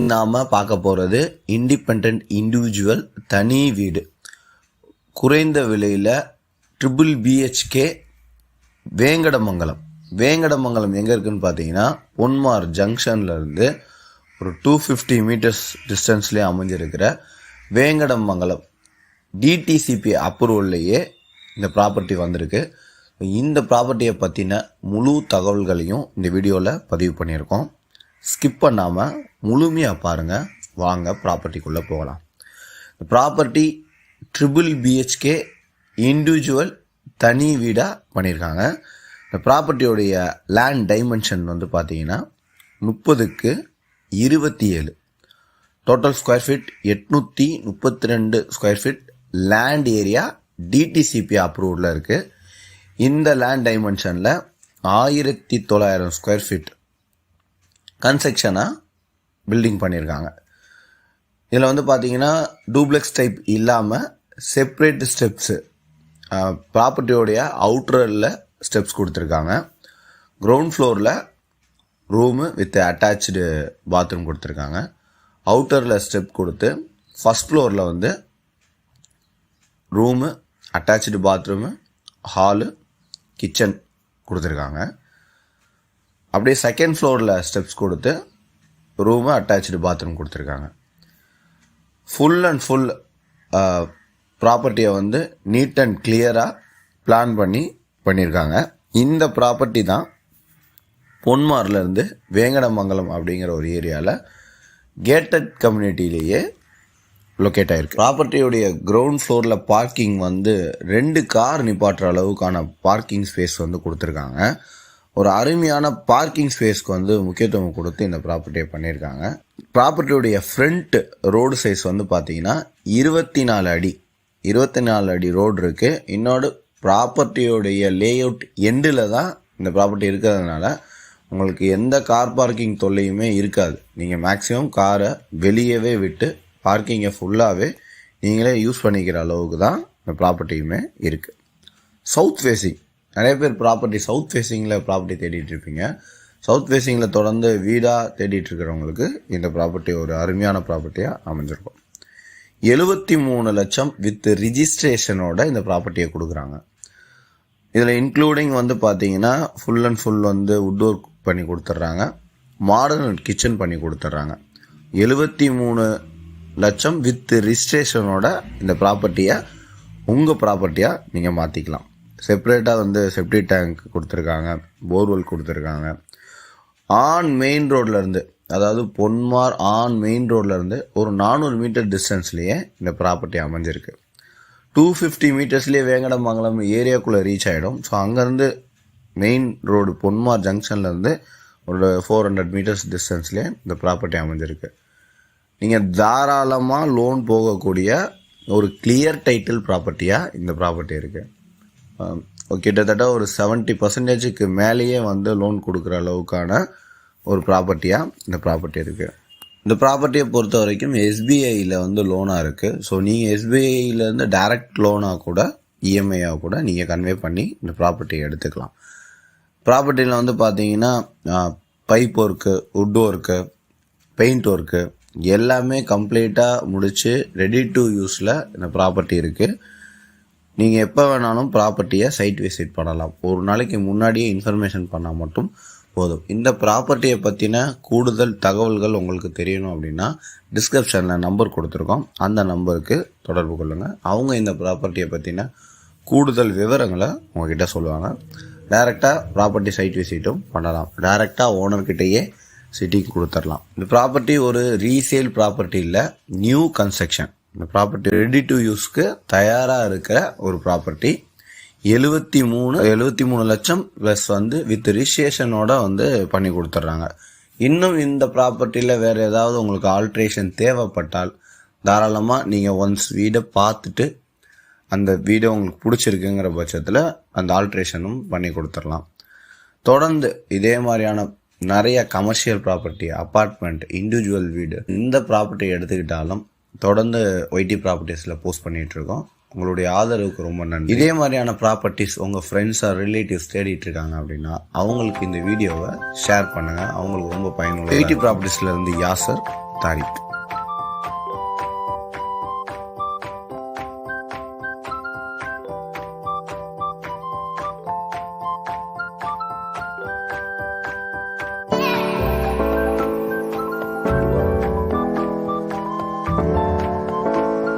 நாம் பார்க்க போகிறது இண்டிபெண்ட் இண்டிவிஜுவல் தனி வீடு. குறைந்த விலையில் ட்ரிபிள் பிஹெச்கே வேங்கடமங்கலம். வேங்கடமங்கலம் எங்கே இருக்குன்னு பார்த்தீங்கன்னா பொன்மார் ஜங்ஷன்ல இருந்து ஒரு டூ ஃபிஃப்டி மீட்டர்ஸ் டிஸ்டன்ஸ்லேயே அமைஞ்சிருக்கிற வேங்கடமங்கலம். டிடிசிபி அப்ரூவல்லையே இந்த ப்ராப்பர்ட்டி வந்திருக்கு. இந்த ப்ராப்பர்ட்டியை பற்றின முழு தகவல்களையும் இந்த வீடியோவில் பதிவு பண்ணியிருக்கோம். ஸ்கிப் பண்ணாமல் முழுமையாக பாருங்கள் வாங்க ப்ராப்பர்ட்டிக்குள்ளே போகலாம். இந்த ப்ராப்பர்ட்டி ட்ரிபிள் பிஹெச்கே இண்டிவிஜுவல் தனி வீடாக பண்ணியிருக்காங்க இந்த ப்ராப்பர்ட்டியோடைய லேண்ட் டைமென்ஷன் வந்து பார்த்தீங்கன்னா முப்பதுக்கு இருபத்தி ஏழு டோட்டல் ஸ்கொயர் ஃபீட் எட்நூற்றி முப்பத்தி ரெண்டு square feet land area DTCP அப்ரூவ்டில் இருக்குது இந்த லேண்ட் டைமென்ஷனில் ஆயிரத்தி தொள்ளாயிரம் ஸ்கொயர் ஃபீட் கன்ஸ்ட்ரக்ஷனாக பில்டிங் பண்ணியிருக்காங்க இதில் வந்து பார்த்தீங்கன்னா டூப்ளெக்ஸ் டைப் இல்லாமல் செப்ரேட் ஸ்டெப்ஸு ப்ராப்பர்ட்டியோடைய அவுட்டரில் ஸ்டெப்ஸ் கொடுத்துருக்காங்க. க்ரௌண்ட் ஃப்ளோரில் ரூமு வித் அட்டாச்சு பாத்ரூம் கொடுத்துருக்காங்க. அவுட்டரில் ஸ்டெப் கொடுத்து ஃபஸ்ட் ஃப்ளோரில் வந்து room attach bathroom hall kitchen கொடுத்துருக்காங்க. அப்படியே செகண்ட் ஃப்ளோரில் ஸ்டெப்ஸ் கொடுத்து ரூமு அட்டாச்சு பாத்ரூம் கொடுத்துருக்காங்க. ஃபுல் அண்ட் ஃபுல் ப்ராப்பர்ட்டியை வந்து நீட் அண்ட் கிளியராக பிளான் பண்ணி பண்ணியிருக்காங்க இந்த ப்ராப்பர்ட்டி தான் பொன்மார்லேருந்து வேங்கடமங்கலம் அப்படிங்கிற ஒரு ஏரியாவில் கேட்டட் கம்யூனிட்டிலேயே லொக்கேட் ஆகிருக்கு ப்ராப்பர்ட்டியுடைய கிரவுண்ட் ஃப்ளோரில் பார்க்கிங் வந்து ரெண்டு கார் நிப்பாட்டுற அளவுக்கான பார்க்கிங் ஸ்பேஸ் வந்து கொடுத்துருக்காங்க. ஒரு அருமையான பார்க்கிங் ஸ்பேஸ்க்கு வந்து முக்கியத்துவம் கொடுத்து இந்த ப்ராப்பர்ட்டியை பண்ணியிருக்காங்க. ப்ராப்பர்ட்டியுடைய ஃப்ரண்ட் ரோடு சைஸ் வந்து பார்த்தீங்கன்னா இருபத்தி நாலு அடி இருபத்தி நாலு அடி ரோடு இருக்குது இன்னொரு ப்ராப்பர்ட்டியோடைய லே அவுட் எண்டில் தான் இந்த ப்ராப்பர்ட்டி இருக்கிறதுனால உங்களுக்கு எந்த கார் பார்க்கிங் தொல்லையுமே இருக்காது. நீங்கள் மேக்ஸிமம் காரை வெளியவே விட்டு பார்க்கிங்கை ஃபுல்லாகவே நீங்களே யூஸ் பண்ணிக்கிற அளவுக்கு தான் இந்த ப்ராப்பர்ட்டியுமே இருக்குது சவுத் ஃபேஸிங் நிறைய பேர் ப்ராப்பர்ட்டி சவுத் ஃபேஸிங்கில் ப்ராப்பர்ட்டி தேடிட்டு இருப்பீங்க. சவுத் ஃபேஸிங்கில் தொடர்ந்து வீடாக தேடிட்டு இருக்கிறவங்களுக்கு இந்த ப்ராப்பர்ட்டி ஒரு அருமையான ப்ராப்பர்ட்டியாக அமைஞ்சிருக்கும். எழுபத்தி மூணு லட்சம் வித் ரிஜிஸ்ட்ரேஷனோட இந்த ப்ராப்பர்ட்டியை கொடுக்குறாங்க. இதில் இன்க்ளூடிங் வந்து பார்த்தீங்கன்னா ஃபுல் அண்ட் ஃபுல் வந்து வுட் ஒர்க் பண்ணி கொடுத்துட்றாங்க. மாடர்ன் கிச்சன் பண்ணி கொடுத்துட்றாங்க. எழுபத்தி மூணு லட்சம் வித் ரிஜிஸ்ட்ரேஷனோட இந்த ப்ராப்பர்ட்டியை உங்கள் ப்ராப்பர்ட்டியாக நீங்கள் மாற்றிக்கலாம் செப்ரேட்டாக வந்து செப்டி டேங்க் கொடுத்துருக்காங்க. போர்வெல் கொடுத்துருக்காங்க. ஆன் மெயின் ரோட்லேருந்து அதாவது பொன்மார் ஆன் மெயின் ரோட்லேருந்து ஒரு நானூறு மீட்டர் டிஸ்டன்ஸ்லேயே இந்த ப்ராப்பர்ட்டி அமைஞ்சிருக்கு. டூ ஃபிஃப்டி மீட்டர்ஸ்லேயே வேங்கடமங்கலம் ஏரியாக்குள்ளே ரீச் ஆகிடும் ஸோ அங்கேருந்து மெயின் ரோடு பொன்மார் ஜங்ஷன்லேருந்து ஒரு ஃபோர் ஹண்ட்ரட் மீட்டர்ஸ் டிஸ்டன்ஸ்லேயே இந்த ப்ராப்பர்ட்டி அமைஞ்சிருக்கு. நீங்கள் தாராளமாக லோன் போகக்கூடிய ஒரு கிளியர் டைட்டில் ப்ராப்பர்ட்டியாக இந்த ப்ராப்பர்ட்டி இருக்குது கிட்டத்தட்ட ஒரு செவன்ட்டி பர்சன்டேஜுக்கு மேலேயே வந்து லோன் கொடுக்குற அளவுக்கான ஒரு ப்ராப்பர்ட்டியாக இந்த ப்ராப்பர்ட்டி இருக்குது இந்த ப்ராப்பர்ட்டியை பொறுத்த வரைக்கும் எஸ்பிஐயில் வந்து லோனாக இருக்குது ஸோ நீங்கள் எஸ்பிஐலேருந்து டைரக்ட் லோனாக கூட இஎம்ஐயாக கூட நீங்கள் கன்வே பண்ணி இந்த ப்ராப்பர்ட்டியை எடுத்துக்கலாம். ப்ராப்பர்ட்டியில் வந்து பார்த்தீங்கன்னா pipe work wood work paint work எல்லாமே கம்ப்ளீட்டாக முடித்து ரெடி டு யூஸில் இந்த ப்ராப்பர்ட்டி இருக்குது நீங்கள் எப்போ வேணாலும் ப்ராப்பர்ட்டியை சைட் விசிட் பண்ணலாம். ஒரு நாளைக்கு முன்னாடியே இன்ஃபர்மேஷன் பண்ணால் மட்டும் போதும். இந்த ப்ராப்பர்ட்டியை பற்றின கூடுதல் தகவல்கள் உங்களுக்கு தெரியணும் அப்படின்னா டிஸ்கிரிப்ஷனில் நம்பர் கொடுத்துருக்கோம். அந்த நம்பருக்கு தொடர்பு கொள்ளுங்கள் அவங்க இந்த ப்ராப்பர்ட்டியை பற்றின கூடுதல் விவரங்களை உங்ககிட்ட சொல்லுவாங்க. டைரெக்டாக ப்ராப்பர்ட்டி சைட் விசிட்டும் பண்ணலாம். டைரெக்டாக ஓனர்கிட்டயே சிட்டிக்கு கொடுத்துடலாம். இந்த ப்ராப்பர்ட்டி ஒரு ரீசேல் ப்ராப்பர்ட்டி இல்லை நியூ கன்ஸ்ட்ரக்ஷன் இந்த ப்ராப்பர்ட்டி ரெடி டு யூஸ்க்கு தயாராக இருக்கிற ஒரு ப்ராப்பர்ட்டி எழுபத்தி மூணு எழுபத்தி மூணு லட்சம் ப்ளஸ் வந்து வித் ரிஜிஸ்ட்ரேஷனோட வந்து பண்ணி கொடுத்துட்றாங்க. இன்னும் இந்த ப்ராப்பர்ட்டியில் வேறு ஏதாவது உங்களுக்கு ஆல்ட்ரேஷன் தேவைப்பட்டால் தாராளமாக நீங்கள் ஒன்ஸ் வீடை பார்த்துட்டு அந்த வீடு உங்களுக்கு பிடிச்சிருக்குங்கிற பட்சத்தில் அந்த ஆல்ட்ரேஷனும் பண்ணி கொடுத்துடலாம். தொடர்ந்து இதே மாதிரியான நிறைய கமர்ஷியல் ப்ராப்பர்ட்டி அப்பார்ட்மெண்ட் இண்டிவிஜுவல் வீடு இந்த ப்ராப்பர்ட்டி எடுத்துக்கிட்டாலும் தொடர்ந்து ஒய்டி ப்ராப்பர்ட்டிஸில் போஸ்ட் பண்ணிட்டு இருக்கோம் உங்களுடைய ஆதரவுக்கு ரொம்ப நன்றி. இதே மாதிரியான ப்ராப்பர்ட்டிஸ் உங்கள் ஃப்ரெண்ட்ஸ் ஆர் ரிலேட்டிவ்ஸ் தேடிட்டு இருக்காங்க அப்படின்னா அவங்களுக்கு இந்த வீடியோவை ஷேர் பண்ணுங்கள் அவங்களுக்கு ரொம்ப பயனுள்ள எயிட்டி ப்ராப்பர்ட்டிஸ்ல இருந்து யாசர் தாரிக்.